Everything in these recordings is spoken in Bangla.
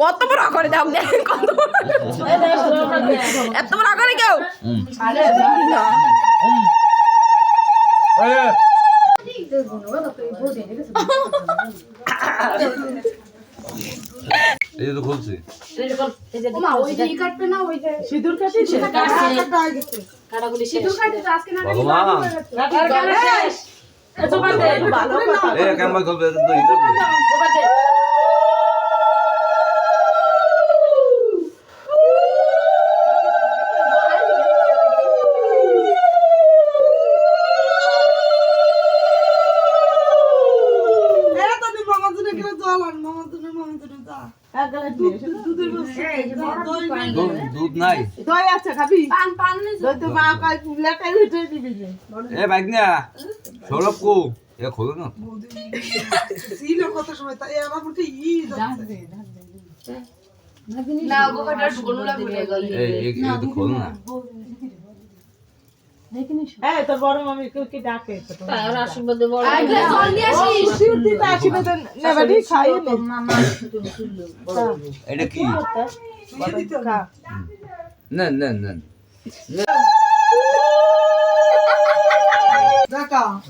কত বড় করে দাও দেখেন কত এত বড় করে কেউ? এই তো খুলছি। ভগবান ভালো কথা এ কেমন খুলবে এটা তো এটা তো। এরা তো নি মামা জন্য গেলে জল আন মামা জন্য মামা জন্য যা এক গ্লাস নিয়ে এসো। দুধের বস্তু দই নাই। দুধ নাই দই আছে খাবি দই তো মা কাল লেখাই উঠে দিবি রে। এ বাইক না সৌরভ কো এ খোলো না ছিল কত সময় তাই আমার মুঠে ই যাচ্ছে এই এই এই খোলো না তোর বড় মামি কেউ কি ডাকে তো তোমার? আসিস শিউর দিতে আসিবে তো নেবানি খাইয়ে নে। এটা কি। না না না কাছে?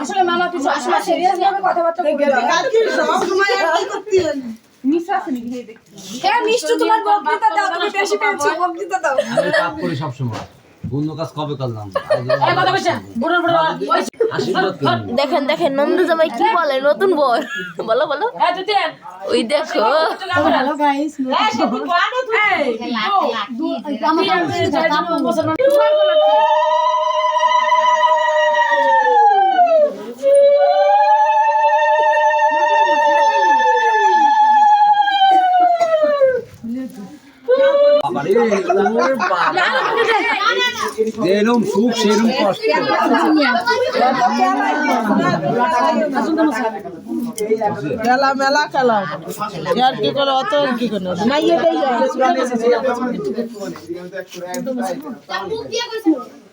আসলে মামা তুই আসলে সিরিয়াস ভাবে কথাবার্তা হয় হ্যাঁ মিষ্টি, তোমার বক্তৃতা দাও, তুমি বেশি পেয়েছ বক্তৃতা দাও আমি পাপ করি সব সময় কাজ কবে করলাম দেখেন দেখেন নন্দ জামাই কি বলে নতুন বর বলো বলো ওই দেখো বাবা যেরকম সুখ সেরকম কষ্ট। খেলা মেলা খেলা। আর কি করে অত আর কি করে? না এটাই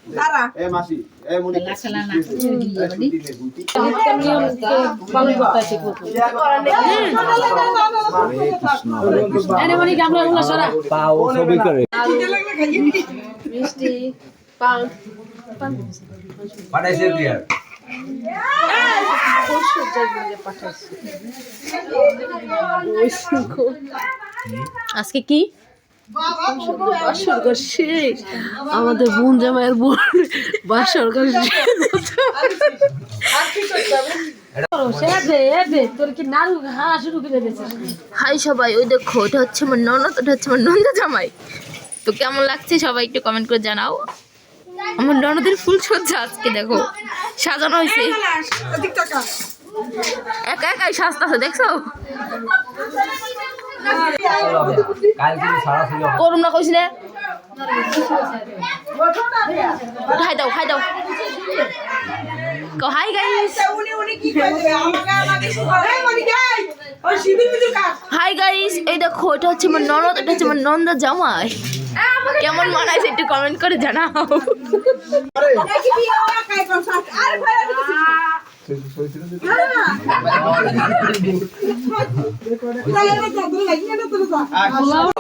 তারা লাগলে খাইয়ে পাঠাইছে বিয়ার আজকে কি? আমাদের বোন জামাইয়ের বোন বাসর হাই সবাই ওই দেখো ওটা হচ্ছে আমার ননদ ওটা হচ্ছে আমার নন্দা জামাই। তো কেমন লাগছে? সবাই একটু কমেন্ট করে জানাও। আমার ননদের ফুল সজ্জা আজকে, দেখো। সাজানো হয়েছে। একা একাই সাজতেছে, দেখছ? করুম না? কইস খাই দাও খাই দাও। হাই গাইস উনি উনি কি আমাকে আমাকে এই মনি গাই ওই সিঁদুর মিদুর কাজ হাই গাইস এই দেখো এটা হচ্ছে আমার ননদ, এটা হচ্ছে আমার নন্দা জামাই। কেমন মানাইছে একটু কমেন্ট করে জানাও।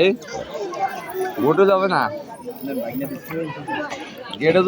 এই মোটো যাবে না। গেটে